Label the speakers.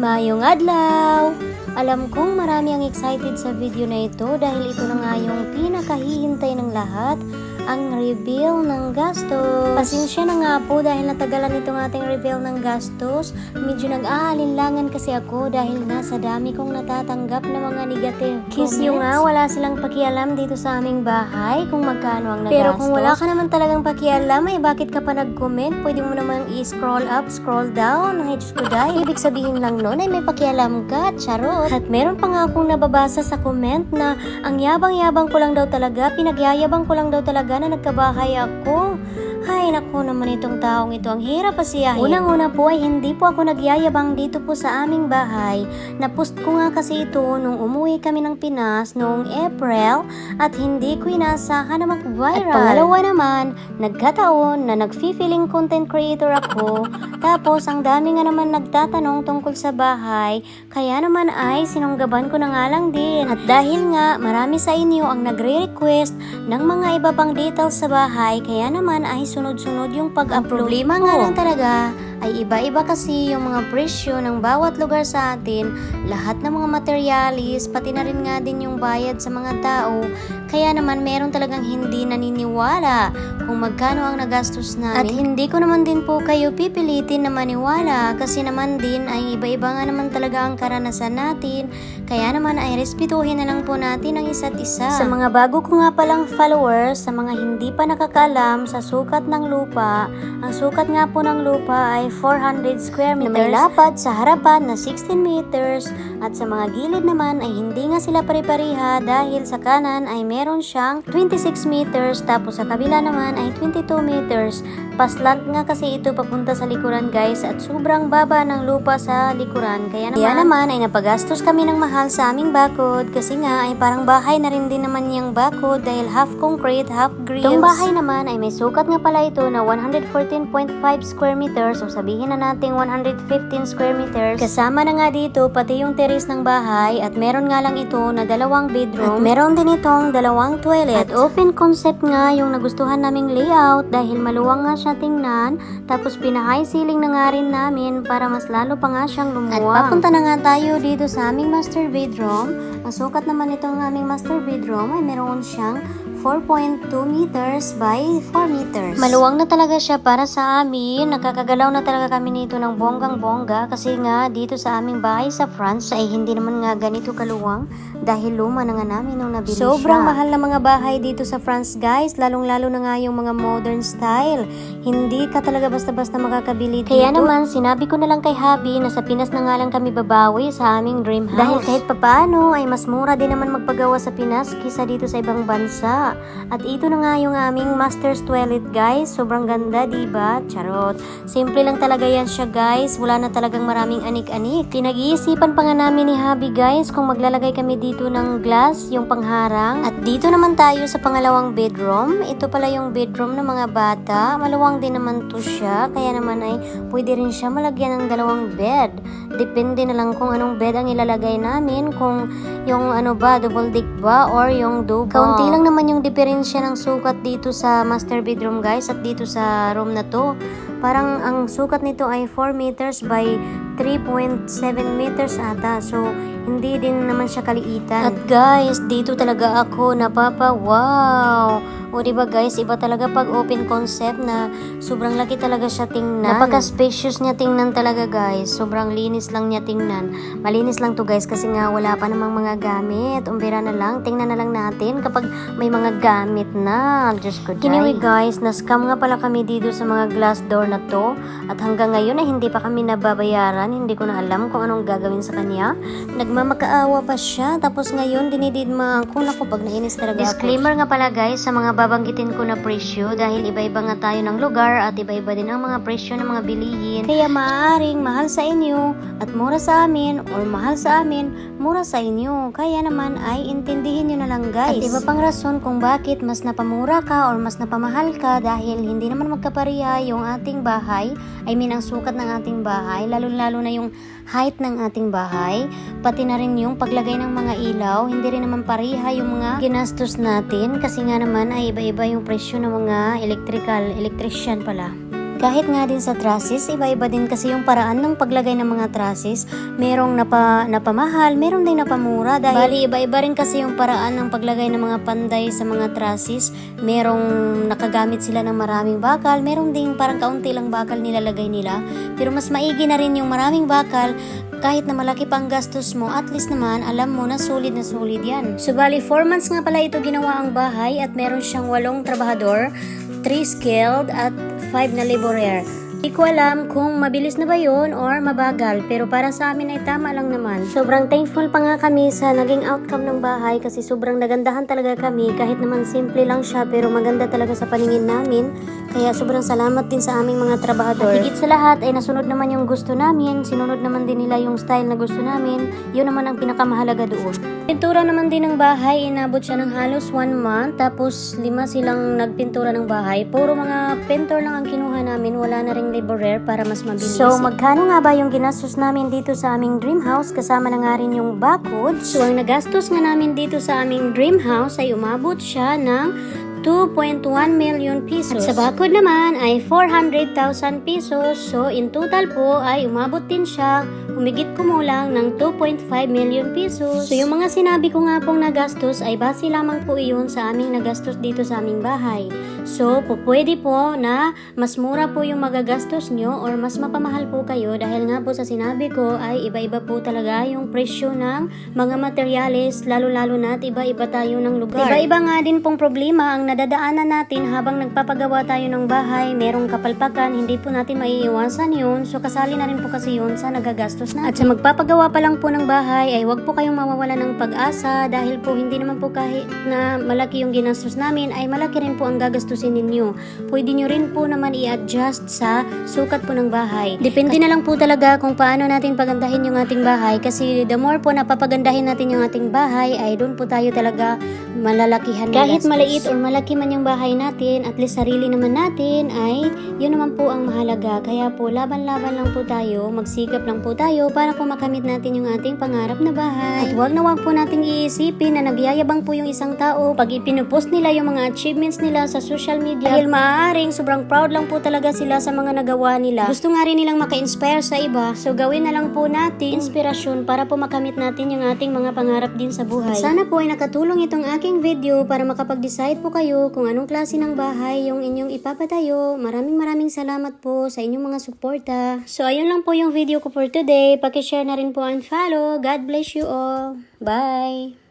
Speaker 1: Mayong adlaw! Alam kong marami ang excited sa video na ito dahil ito na nga yung pinakahihintay ng lahat, ang reveal ng gastos. Pasensya na nga po dahil natagalan itong ating reveal ng gastos. Medyo nag-aalinlangan kasi ako dahil nga sa dami kong natatanggap na mga negative Kiss nyo nga, wala silang pakialam dito sa aming bahay kung magkano ang nagastos. Pero kung wala ka naman talagang pakialam, ay bakit ka pa nag-comment? Pwede mo naman i-scroll up, scroll down. Ay, Diyos ko dahil. Ibig sabihin lang nun ay may pakialam ka, charot. At meron pa nga akong nababasa sa comment na ang yabang-yabang ko lang daw talaga, pinagyayabang ko lang daw talaga na nagkabahay ako. Hay, naku naman itong taong ito. Ang hirap pasiyahin. Unang-una po ay hindi po ako nagyayabang dito po sa aming bahay. Napost ko nga kasi ito nung umuwi kami ng Pinas noong April at hindi ko inasahan na mag-viral. At pangalawa naman, nagkataon na nag-feeling content creator ako. Tapos, ang dami nga naman nagtatanong tungkol sa bahay. Kaya naman ay sinunggaban ko na nga lang din. At dahil nga marami sa inyo ang nagre-request ng mga iba pang details sa bahay, kaya naman ay sunod-sunod yung pag-upload Problema nga lang talaga ay iba-iba kasi yung mga presyo ng bawat lugar sa atin, lahat ng mga materialis, pati na rin nga din yung bayad sa mga tao. Kaya naman meron talagang hindi naniniwala kung magkano ang nagastos namin. At hindi ko naman din po kayo pipilitin na maniwala kasi naman din ay iba-iba nga naman talaga ang karanasan natin. Kaya naman ay respetuhin na lang po natin ang isa't isa. Sa mga bago ko nga palang followers, sa mga hindi pa nakakaalam sa sukat ng lupa, ang sukat nga po ng lupa ay 400 square meters. Na may lapad sa harapan na 16 meters at sa mga gilid naman ay hindi nga sila pare-pareha dahil sa kanan ay meron siyang 26 meters tapos sa kabila naman ay 22 meters. Paslant nga kasi ito papunta sa likuran guys at sobrang baba ng lupa sa likuran. Kaya naman, Kaya naman ay napagastos kami ng mahal sa aming bakod kasi nga ay parang bahay na rin din naman yung bakod dahil half concrete, half grills. Itong bahay naman ay may sukat nga pala ito na 114.5 square meters o sabihin na nating 115 square meters. Kasama na nga dito pati yung terrace ng bahay at meron nga lang ito na dalawang bedroom at meron din itong dalawang toilet. At open concept nga yung nagustuhan naming layout dahil maluwang nga siya tingnan tapos pina-high ceiling na nga rin namin para mas lalo pa nga siyang lumuwang. At papunta na nga tayo dito sa aming master bedroom. Ang sukat naman itong aming master bedroom ay meron siyang 4.2 meters by 4 meters. Maluwang na talaga siya para sa amin. Nakakagalaw na talaga kami nito ng bonggang-bongga kasi nga dito sa aming bahay sa France ay hindi naman nga ganito kaluwang dahil luma na nga namin nung nabili Sobrang mahal na mga bahay dito sa France guys, lalong-lalo na nga yung mga modern style. Hindi ka talaga basta-basta makakabili dito. Kaya naman, sinabi ko na lang kay Habi na sa Pinas na nga lang kami babawi sa aming dream house. Dahil kahit papaano ay mas mura din naman magpagawa sa Pinas kisa dito sa ibang bansa. At ito na nga yung aming master's toilet guys. Sobrang ganda, di ba? Charot. Simple lang talaga yan siya guys. Wala na talagang maraming anik-anik. Pinag-iisipan pa nga namin ni Habi guys kung maglalagay kami dito ng glass, yung pangharang. At dito naman tayo sa pangalawang bedroom. Ito pala yung bedroom ng mga bata. Maluwang din naman to siya. Kaya naman ay pwede rin siya malagyan ng dalawang bed. Depende na lang kung anong bed ang ilalagay namin. Kung yung ano ba, double deck ba or yung double. Kaunti lang naman yung diferensya ng sukat dito sa master bedroom guys at dito sa room na to. Parang ang sukat nito ay 4 meters by 3.7 meters ata. So, hindi din naman siya kaliitan. At guys, dito talaga ako napapa wow. O di ba guys, iba talaga pag open concept na sobrang laki talaga siya tingnan. Napaka-spacious niya tingnan talaga guys. Sobrang linis lang niya tingnan. Malinis lang to guys kasi nga wala pa namang mga gamit. Umbira na lang, tingnan na lang natin kapag may mga gamit na. Diyos ko, Anyway guys, na-scam nga pala kami dito sa mga glass door na to. At hanggang ngayon ay hindi pa kami nababayaran. Hindi ko na alam kung anong gagawin sa kanya. Nagmamakaawa pa siya. Tapos ngayon, dinididma ko. Naku, pag nainis talaga Disclaimer nga pala guys sa mga babanggitin ko na presyo dahil iba-iba nga tayo ng lugar at iba-iba din ang mga presyo ng mga bilihin. Kaya maaaring mahal sa inyo at mura sa amin or mahal sa amin, mura sa inyo. Kaya naman ay intindihin nyo na lang guys. At iba pang rason kung bakit mas napamura ka or mas napamahal ka dahil hindi naman magkapariha yung ating bahay. I mean ang sukat ng ating bahay, lalo-lalo na yung height ng ating bahay, pati na rin yung paglagay ng mga ilaw, hindi rin naman pariha yung mga ginastos natin kasi nga naman ay iba-iba yung presyo ng mga electrical, electrician pala.
Speaker 2: Kahit nga din sa trusses, iba-iba din kasi yung paraan ng paglagay ng mga trusses. Merong napa, napamahal, merong din napamura. Dahil Bali, iba-iba rin kasi yung paraan ng paglagay ng mga panday sa mga trusses. Merong nakagamit sila ng maraming bakal, merong ding parang kaunti lang bakal nilalagay nila. Pero mas maigi na rin yung maraming bakal kahit na malaki pa ang gastos mo, at least naman alam mo na solid na solid yan. So bali 4 months nga pala ito ginawa ang bahay at meron siyang walong trabahador, 3 skilled at 5 na laborer. Hindi ko alam kung mabilis na ba yun or mabagal, pero para sa amin ay tama lang naman. Sobrang thankful pa nga kami sa naging outcome ng bahay kasi sobrang nagandahan talaga kami kahit naman simple lang siya pero maganda talaga sa paningin namin. Kaya sobrang salamat din sa aming mga trabahador. At higit sa lahat ay nasunod naman yung gusto namin, sinunod naman din nila yung style na gusto namin. Yun naman ang pinakamahalaga doon. Pintura naman din ng bahay, inabot siya ng halos one month, tapos lima silang nagpintura ng bahay. Puro mga pintor lang ang kinuha namin, wala na ring laborer para mas mabilis. So, magkano nga ba yung ginastos namin dito sa aming dream house, kasama na nga rin yung backwood? So, ang nagastos nga namin dito sa aming dream house ay umabot siya ng 2.1 million pesos. At sa bakod naman ay 400,000 pesos. So, in total po ay umabot din siya humigit kumulang ng 2.5 million pesos. So, yung mga sinabi ko nga pong nagastos ay base lamang po iyon sa aming nagastos dito sa aming bahay. So, po, pwede po na mas mura po yung magagastos nyo or mas mapamahal po kayo dahil nga po sa sinabi ko ay iba-iba po talaga yung presyo ng mga materyales lalo-lalo na iba-iba tayo ng lugar. Iba-iba nga din pong problema ang nadadaanan natin habang nagpapagawa tayo ng bahay. Merong kapalpakan, hindi po natin maiiwasan yun. So, kasali na rin po kasi yun sa nagagastos natin. At sa magpapagawa pa lang po ng bahay ay wag po kayong mawawala ng pag-asa dahil po hindi naman po kahit na malaki yung ginastos namin ay malaki rin po ang gagastusin ninyo. Pwede nyo rin po naman i-adjust sa sukat po ng bahay. Depende na lang po talaga kung paano natin pagandahin yung ating bahay kasi the more po napapagandahin natin yung ating bahay ay doon po tayo talaga malalakihan ng
Speaker 1: Kahit
Speaker 2: gastos.
Speaker 1: maliit
Speaker 2: or malaki man yung bahay natin, at least sarili naman natin ay yun naman po ang mahalaga. Kaya po laban-laban lang po tayo, magsikap lang po tayo para po makamit natin yung ating pangarap na bahay. At wag na wag po nating iisipin na nagyayabang po yung isang tao pag ipinupost nila yung mga achievements nila sa social media. Dahil maaaring sobrang proud lang po talaga sila sa mga nagawa nila. Gusto nga rin nilang maka-inspire sa iba. So gawin na lang po natin inspirasyon para po makamit natin yung ating mga pangarap din sa buhay. At sana po ay nakatulong itong aking video para makapag-decide po kayo kung anong klase ng bahay yung inyong ipapatayo. Maraming maraming salamat po sa inyong mga suporta. So ayun lang po yung video ko for today. Pakishare na rin po and follow. God bless you all. Bye!